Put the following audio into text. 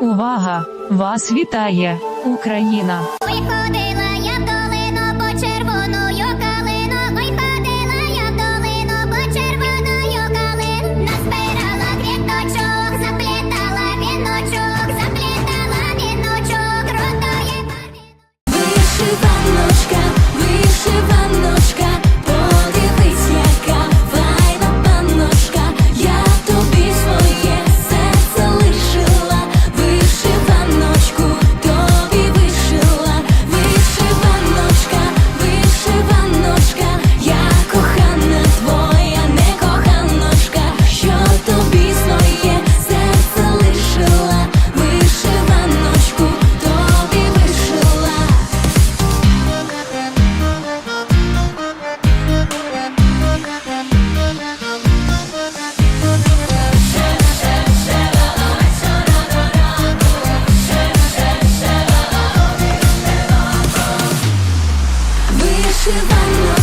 Увага! Вас вітає Україна! Чего